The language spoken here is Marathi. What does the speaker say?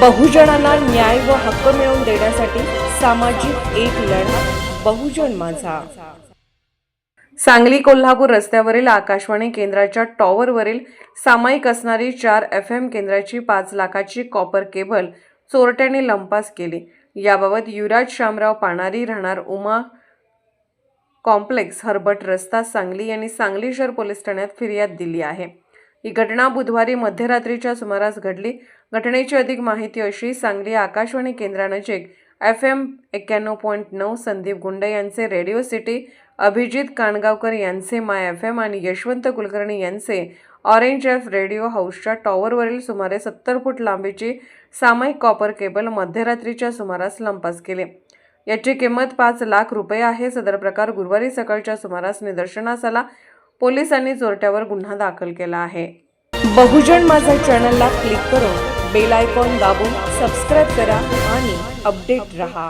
बहुजनांना न्याय व हक्क मिळवून देण्यासाठी सामाजिक एक लढा बहुजन माझा. सांगली कोल्हापूर रस्त्यावरील आकाशवाणी केंद्राच्या टॉवरवरील सामायिक असणारी चार एफ एम केंद्राची पाच लाखाची कॉपर केबल चोरट्याने लंपास केली. याबाबत युवराज शामराव पाणारी राहणार उमा कॉम्प्लेक्स हर्बट रस्ता सांगली यांनी सांगली शहर पोलीस ठाण्यात फिर्याद दिली आहे. ही घटना बुधवारी मध्यरात्रीच्या सुमारास घडली. घटनेची अधिक माहिती अशी सांगली आकाशवाणी केंद्रानजीक एफ एम एक्क्याण्णव पॉईंट नऊ संदीप गुंडे यांचे रेडिओ सिटी अभिजित काणगावकर यांचे माय एफ एम आणि यशवंत कुलकर्णी यांचे ऑरेंज एफ रेडिओ हाऊसच्या टॉवरवरील सुमारे सत्तर फूट लांबीची सामायिक कॉपर केबल मध्यरात्रीच्या सुमारास लंपास केले. याची किंमत पाच लाख रुपये आहे. सदर प्रकार गुरुवारी सकाळच्या सुमारास निदर्शनास आला. पोलिसांनी चोरट्यावर गुन्हा दाखल केला आहे. बहुजन माझा चॅनलला क्लिक करून बेल आयकॉन दाबून सबस्क्राईब करा आणि अपडेट रहा.